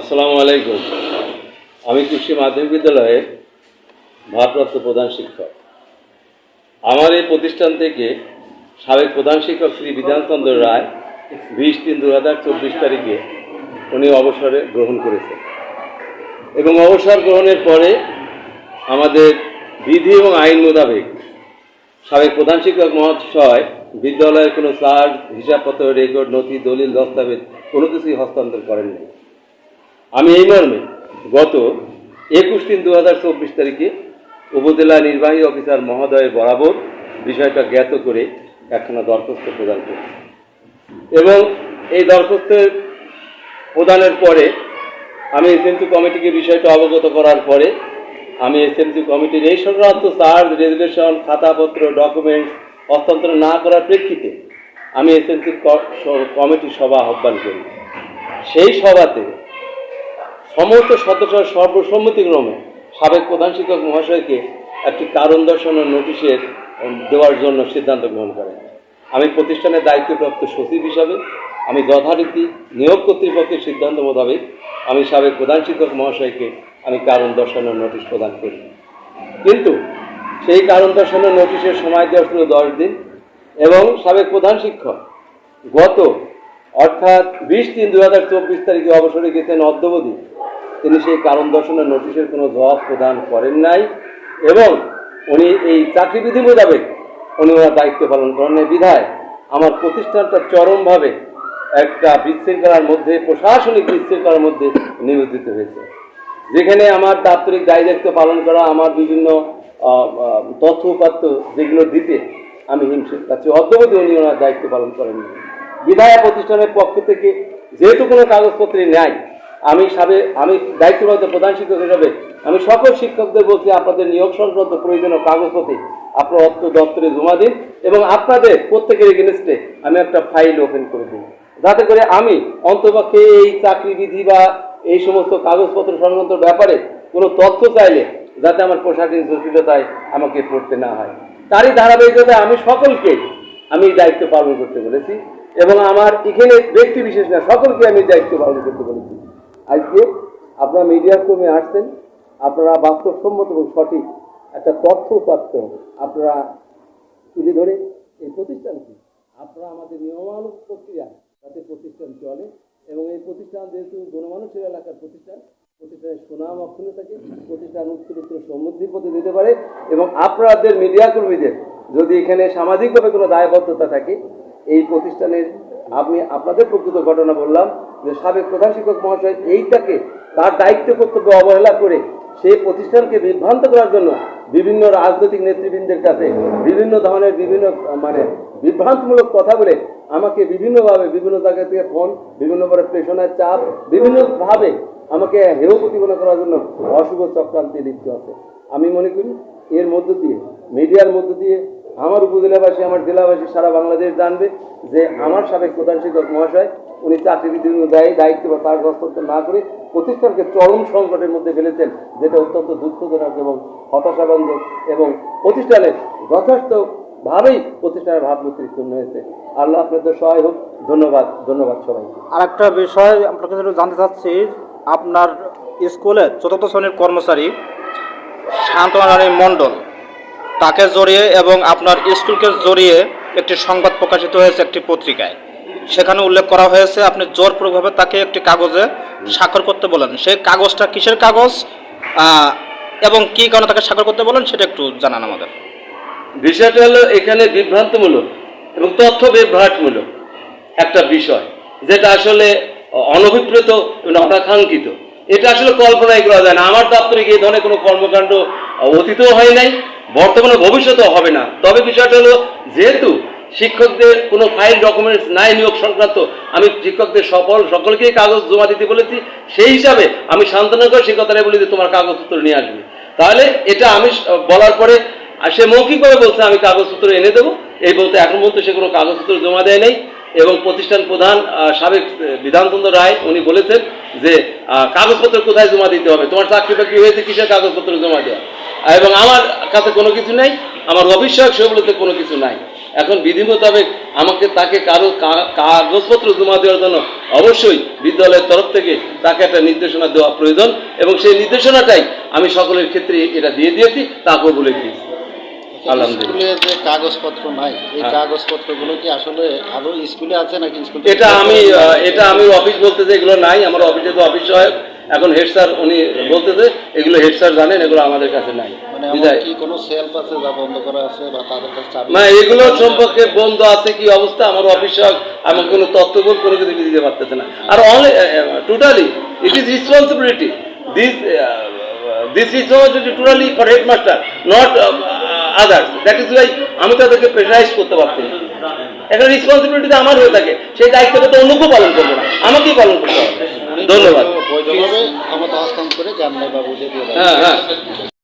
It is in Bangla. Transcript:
আসসালামু আলাইকুম। আমি কৃষি মাধ্যমিক বিদ্যালয়ের ভারপ্রাপ্ত প্রধান শিক্ষক। আমার এই প্রতিষ্ঠান থেকে সাবেক প্রধান শিক্ষক শ্রী বিধানচন্দ্র রায় বিশ তিন দু হাজার চব্বিশ তারিখে উনি অবসরে গ্রহণ করেছেন। এবং অবসর গ্রহণের পরে আমাদের বিধি এবং আইন মোতাবেক সাবেক প্রধান শিক্ষক মহাশয় বিদ্যালয়ের কোনো চার্জ হিসাবপত্র, রেকর্ড, নথি, দলিল, দস্তাবেজ কোনো কিছুই হস্তান্তর করেননি। আমি এই মর্মে গত একুশ তিন দু হাজার চব্বিশ তারিখে উপজেলা নির্বাহী অফিসার মহোদয়ের বরাবর বিষয়টা জ্ঞাত করে একখানা দরখাস্ত প্রদান করি এবং এই দরখাস্তের প্রদানের পরে আমি এস এসএমসি কমিটিকে বিষয়টা অবগত করার পরে আমি এস এসএমসি কমিটির এই সংক্রান্ত চার্জ রেজুলেশন, খাতাপত্র, ডকুমেন্টস হস্তান্তর না করার প্রেক্ষিতে আমি এসএমসি কমিটির সভা আহ্বান করি। সেই সভাতে সমস্ত সদস্য সর্বসম্মতিক্রমে সাবেক প্রধান শিক্ষক মহাশয়কে একটি কারণ দর্শানোর নোটিশের দেওয়ার জন্য সিদ্ধান্ত গ্রহণ করেন। আমি প্রতিষ্ঠানের দায়িত্বপ্রাপ্ত সচিব হিসাবে, আমি যথারীতি নিয়োগ কর্তৃপক্ষের সিদ্ধান্ত মোতাবেক আমি সাবেক প্রধান শিক্ষক মহাশয়কে আমি কারণ দর্শানোর নোটিশ প্রদান করি। কিন্তু সেই কারণ দর্শানোর নোটিশের সময় দেওয়া ছিল দশ দিন এবং সাবেক প্রধান শিক্ষক গত, অর্থাৎ বিশ তিন দু হাজার চব্বিশ তারিখে অবসরে গেছেন অদ্যবধি তিনি সেই কারণ দর্শনের নোটিশের কোনো জবাব প্রদান করেন নাই এবং উনি এই চাকরিবিধি মোতাবেক উনি ওনার দায়িত্ব পালন করেন বিধায় আমার প্রতিষ্ঠানটা চরমভাবে একটা বিশৃঙ্খলার মধ্যে, প্রশাসনিক বিশৃঙ্খলার মধ্যে নিবেদিত হয়েছে। যেখানে আমার দাপ্তরিক দায়ী দায়িত্ব পালন করা, আমার বিভিন্ন তথ্য উপাত্ত যেগুলো দিতে আমি হিমশিম কাছে অদ্যবধি উনি ওনার দায়িত্ব পালন করেননি। বিধায়ক প্রতিষ্ঠানের পক্ষ থেকে যেহেতু কোনো কাগজপত্রে নাই আমি সাবে আমি দায়িত্বপ্রাপ্ত প্রধান শিক্ষক হিসাবে, আমি সকল শিক্ষকদের বলছি, আপনাদের নিয়োগ সংক্রান্ত প্রয়োজনীয় কাগজপত্র, আপনার অর্থ দপ্তরে জমা দিন এবং আপনাদের প্রত্যেকের এগেনস্টে আমি একটা ফাইল ওপেন করে দিই। যাতে করে আমি অন্তপক্ষে এই চাকরি বিধি বা এই সমস্ত কাগজপত্র সংক্রান্ত ব্যাপারে কোনো তথ্য চাইলে যাতে আমার প্রশাসনিক জটিলতায় আমাকে পড়তে না হয়। তারই ধারাবাহিকতায় আমি সকলকে আমি দায়িত্ব পালন করতে বলেছি এবং আমার এখানে ব্যক্তি বিশেষ না, সকলকে আমি দায়িত্ব পালন করতে বলেছি। আজকে আপনারা মিডিয়ার কর্মী আসছেন, আপনারা বাস্তবসম্মত এবং সঠিক একটা তথ্য প্রাপ্ত আপনারা তুলে ধরে এই প্রতিষ্ঠানটি আপনারা আমাদের নিয়মানুক প্রক্রিয়া যাতে প্রতিষ্ঠান চলে এবং এই প্রতিষ্ঠান যেহেতু গণমানুষের এলাকার প্রতিষ্ঠান, প্রতিষ্ঠানের সুনাম অক্ষুণ্ণ থাকে, প্রতিষ্ঠান উত্তর উত্তর সমৃদ্ধির পথে দিতে পারে এবং আপনাদের মিডিয়া কর্মীদের যদি এখানে সামাজিকভাবে কোনো দায়বদ্ধতা থাকে, এই প্রতিষ্ঠানের আমি আপনাদের প্রকৃত ঘটনা বললাম যে সাবেক প্রধান শিক্ষক মহাশয় এইটাকে তার দায়িত্ব কর্তব্য অবহেলা করে সেই প্রতিষ্ঠানকে বিভ্রান্ত করার জন্য বিভিন্ন রাজনৈতিক নেতৃবৃন্দের কাছে বিভিন্ন ধরনের বিভিন্ন মানে বিভ্রান্তমূলক কথা বলে আমাকে বিভিন্নভাবে, বিভিন্ন জায়গা থেকে ফোন বিভিন্নভাবে প্রেশনের চাপ, বিভিন্নভাবে আমাকে হেয় প্রতিপন্ন করার জন্য অশুভ চক্রান্তি লিপ্ত আছে। আমি মনে করি এর মধ্য দিয়ে, মিডিয়ার মধ্য দিয়ে আমার উপজেলাবাসী, আমার জেলাবাসী সারা বাংলাদেশ জানবে যে আমার সাবেক প্রধান শিক্ষক মহাশয় উনি চাকরিবিধি অনুযায়ী দায়িত্ব বা তার হস্তান্তর না করে প্রতিষ্ঠানকে চরম সংকটের মধ্যে ফেলেছেন, যেটা অত্যন্ত দুঃখজনক এবং হতাশাবন্ধক এবং প্রতিষ্ঠানের যথেষ্টভাবেই প্রতিষ্ঠানের ভাবমূর্তি শূন্য হয়েছে। আল্লাহ আপনাদের সহায় হোক। ধন্যবাদ ধন্যবাদ সবাই আর একটা বিষয় আপনার কাছে জানতে চাচ্ছি, আপনার স্কুলের চতুর্থ শ্রেণির কর্মচারী শান্তনা রানী মণ্ডল, তাকে জড়িয়ে এবং আপনার স্কুলকে জড়িয়ে একটি সংবাদ প্রকাশিত হয়েছে একটি পত্রিকায়। সেখানে উল্লেখ করা হয়েছে, আপনি জোরপূর্বকভাবে তাকে একটি কাগজে স্বাক্ষর করতে বলেন। সেই কাগজটা কিসের কাগজ? এবং কী কারণে তাকে স্বাক্ষর করতে বলেন, সেটা একটু জানান আমাদের। বিষয়টা হলো এখানে বিভ্রান্তমূলক এবং তথ্য বিভ্রাটমূলক একটা বিষয়, যেটা আসলে অনভিপ্রেত এবং অনাকাঙ্ক্ষিত। এটা আসলে কল্পনাই করা যায় না। আমার দপ্তরে এই ধরনের কোনো কর্মকাণ্ড অতীতও হয় নাই বর্তমানে ভবিষ্যতেও হবে না। তবে বিষয়টা হলো, যেহেতু শিক্ষকদের কোনো ফাইল ডকুমেন্টস নাই নিয়োগ সংক্রান্ত। আমি শিক্ষকদের সকল সকলকেই কাগজ জমা দিতে বলেছি। সেই হিসাবে আমি সে কথাটা বলি যে, তোমার কাগজপত্র নিয়ে আসবে। তাহলে এটা আমি বলার পরে সে মৌখিকভাবে বলছে, আমি কাগজপত্র এনে দেবো। এই বলতে এখন পর্যন্ত সে কোনো কাগজপত্র জমা দেয় নাই। এবং প্রতিষ্ঠান প্রধান সাবেক বিধানচন্দ্র রায়, উনি বলেছেন যে কাগজপত্র কোথায় জমা দিতে হবে? তোমার চাকরি বাকরি হয়েছে, কিসের কাগজপত্র জমা দেওয়া? এবং আমার কাছে কোনো কিছু নাই, আমার অবিশ্বাস সেগুলোতে কোনো কিছু নাই। এখন বিধি মোতাবেক আমাকে তাকে কারও কাগজপত্র জমা দেওয়ার জন্য অবশ্যই বিদ্যালয়ের তরফ থেকে তাকে একটা নির্দেশনা দেওয়া প্রয়োজন এবং সেই নির্দেশনাটাই আমি সকলের ক্ষেত্রে এটা দিয়ে দিয়েছি তাকেও বলে দিয়েছি। স্কুলে যে কাগজপত্র নাই এই হ্যাঁ। কাগজপত্রগুলো কি আসলে আদৌ স্কুলে আছে নাকি স্কুল এটা আমি এটা আমি অফিস বলতেছে এগুলো নাই আমার অফিসে তো অফিস সহায়ক এখন হেড স্যার উনি বলতেছে এগুলো হেড স্যার জানেন এগুলো আমাদের কাছে নাই। মানে কাছে চাবি মানে এগুলো সম্পর্কে বন্ধ আছে কি অবস্থা? আমার অফিস সহায়ক আমাকে কোনো তথ্য বল কোনো কিছু দিতে পারতেছে না। আর totally it is responsibility this this responsibility totally for headmaster not others that is why আমি তাদেরকে প্রেশারাইজ করতে পারছি না। একটা রেসপন্সিবিলিটি আমার হয়ে থাকে। সেই দায়িত্বটা তো অন্য কেউ পালন করবে না। আমাকেই পালন করতে হবে। ধন্যবাদ। হস্তান্তর করে দিয়ে হ্যাঁ হ্যাঁ।